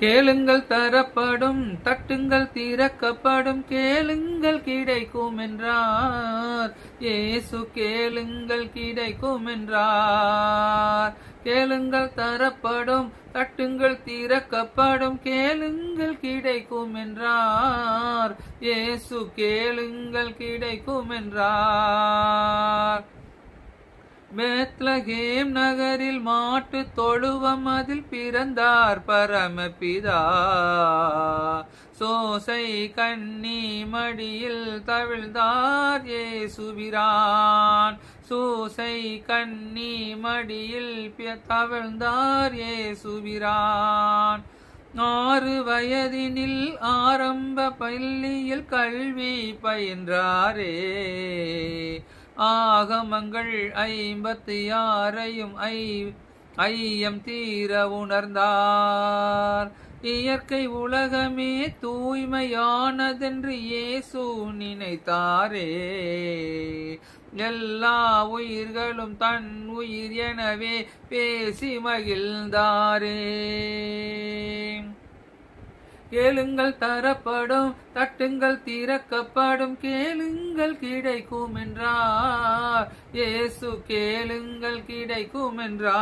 கேளுங்கள் தரப்படும் தட்டுங்கள் திறக்கப்படும் கேளுங்கள் கிடைக்கும் என்றார் இயேசு கேளுங்கள் கிடைக்கும் என்றார் கேளுங்கள் தரப்படும் தட்டுங்கள் திறக்கப்படும் கேளுங்கள் கிடைக்கும் என்றார் இயேசு கேளுங்கள் கிடைக்கும் என்றார் பெத்லகேம் நகரில் மாட்டு தொழுவம் அதில் பிறந்தார் பரமபிதா. சோசை கண்ணி மடியில் தவிழ்ந்தார் ஏசுபிரான் சோசை கண்ணி மடியில் பி- தவிழ்ந்தார் ஏசுபிரான் ஆறு வயதினில் ஆரம்ப பள்ளியில் கல்வி பயின்றாரே. ஆகமங்கள் ஐம்பத்தி ஆறையும் ஐ ஐயம் தீர உணர்ந்தார். இயற்கை உலகமே தூய்மையானதென்று இயேசு நினைத்தாரே. எல்லா உயிர்களும் தன் உயிர் எனவே பேசி மகிழ்ந்தாரே. கேளுங்கள் தரப்படும் தட்டுங்கள் திறக்கப்படும் கேளுங்கள் கிடைக்கும் என்றார் இயேசு கேளுங்கள் கிடைக்கும் என்றார்